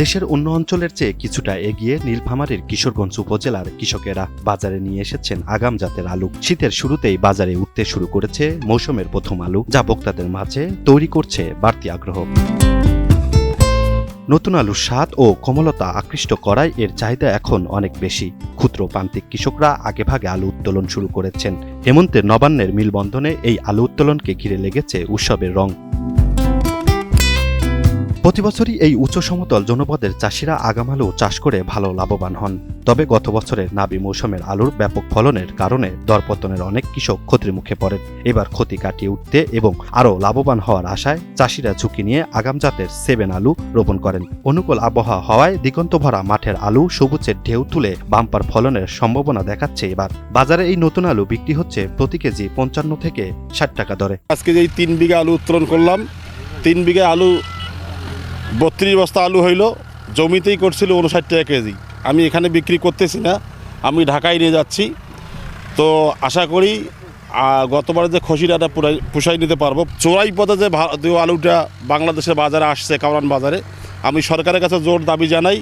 দেশের অন্য অঞ্চলের চেয়ে কিছুটা এগিয়ে নীলফামারীর কিশোরগঞ্জ উপজেলার কৃষকেরা বাজারে নিয়ে এসেছেন আগাম জাতের আলু। শীতের শুরুতেই বাজারে উঠতে শুরু করেছে মৌসুমের প্রথম আলু, যা ভোক্তাদের মাঝে তৈরি করছে বাড়তি আগ্রহ। নতুন আলুর স্বাদ ও কোমলতা আকৃষ্ট করায় এর চাহিদা এখন অনেক বেশি। ক্ষুদ্র প্রান্তিক কৃষকরা আগেভাগে আলু উত্তোলন শুরু করেছেন। হেমন্তের নবান্নের মিলবন্ধনে এই আলু উত্তোলনকে ঘিরে লেগেছে উৎসবের রং। প্রতিবছরই এই উচ্চ সমতল জনপদের চাষিরা আগাম আলু চাষ করে ভালো লাভবান হন। তবে গত বছরের নাবি মৌসুমের আলুর ব্যাপক ফলনের কারণে দরপতনের অনেক কৃষক ক্ষতির মুখে পড়েন। এবার ক্ষতি কাটিয়ে উঠতে এবং আরও লাভবান হওয়ার আশায় চাষিরা ঝুঁকি নিয়ে আগাম জাতের সেভেন আলু রোপণ করেন। অনুকূল আবহাওয়া হওয়ায় দিগন্ত ভরা মাঠের আলু সবুজের ঢেউ তুলে বাম্পার ফলনের সম্ভাবনা দেখাচ্ছে এবার। বাজারে এই নতুন আলু বিক্রি হচ্ছে প্রতি কেজি পঞ্চান্ন থেকে ষাট টাকা দরে। আজকে যেই তিন বিঘা আলু উত্তোলন করলাম, তিন বিঘা আলু বত্রিশ বস্তা আলু হইল, জমিতেই করছিল উনষাট টাকা কেজি। আমি এখানে বিক্রি করতেছি না, আমি ঢাকায় নিয়ে যাচ্ছি। তো আশা করি গতবারে যে পুরাই, পুষাই নিতে পারব। চোরাই পথে যে আলুটা বাংলাদেশের বাজারে আসছে, কামরান বাজারে, আমি সরকারের কাছে জোর দাবি জানাই,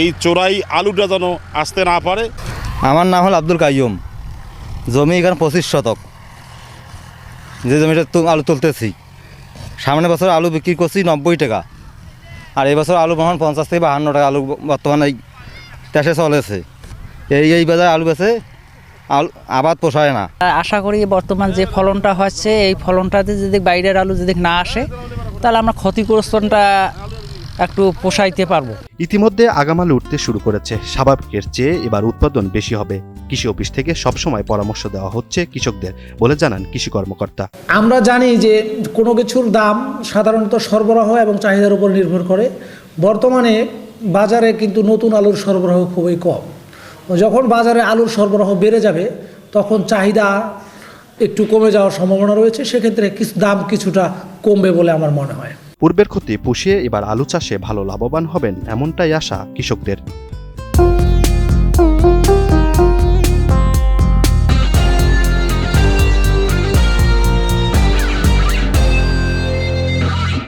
এই চোরাই আলুটা যেন আসতে না পারে। আমার নাম হল আব্দুল কাইয়ুম। জমি এখানে পঁচিশ শতক। যে জমিটা আলু তুলতেছি। সামনে বছর আলু বিক্রি করছি নব্বই টাকা। আর এই বছর আলু বহন পঞ্চাশ থেকে বাহান্ন টাকা আলু বর্তমানে এই দেশে চলেছে। এই এই বাজারে আলু বেছে আলু আবাদ পোষায় না। আশা করি বর্তমান যে ফলনটা হচ্ছে এই ফলনটাতে যদি বাইরের আলু যদি না আসে তাহলে আমরা ক্ষতিগ্রস্তটা একটু পোষাইতে পারব। ইতিমধ্যে আগাম আলু উঠতে শুরু করেছে। স্বাভাবিকের চেয়ে এবার উৎপাদন বেশি হবে। কৃষি অফিস থেকে সবসময় পরামর্শ দেওয়া হচ্ছে কৃষকদের বলে জানান কৃষি কর্মকর্তা। আমরা জানি যে কোনো কিছুর দাম সাধারণত সরবরাহ এবং চাহিদার উপর নির্ভর করে। বর্তমানে বাজারে কিন্তু নতুন আলুর সরবরাহ খুবই কম। যখন বাজারে আলুর সরবরাহ বেড়ে যাবে তখন চাহিদা একটু কমে যাওয়ার সম্ভাবনা রয়েছে। সেক্ষেত্রে কিছু দাম কিছুটা কমবে বলে আমার মনে হয়। পূর্বের ক্ষতি পুষিয়ে এবার আলু চাষে ভালো লাভবান হবেন এমনটাই আশা কৃষকদের।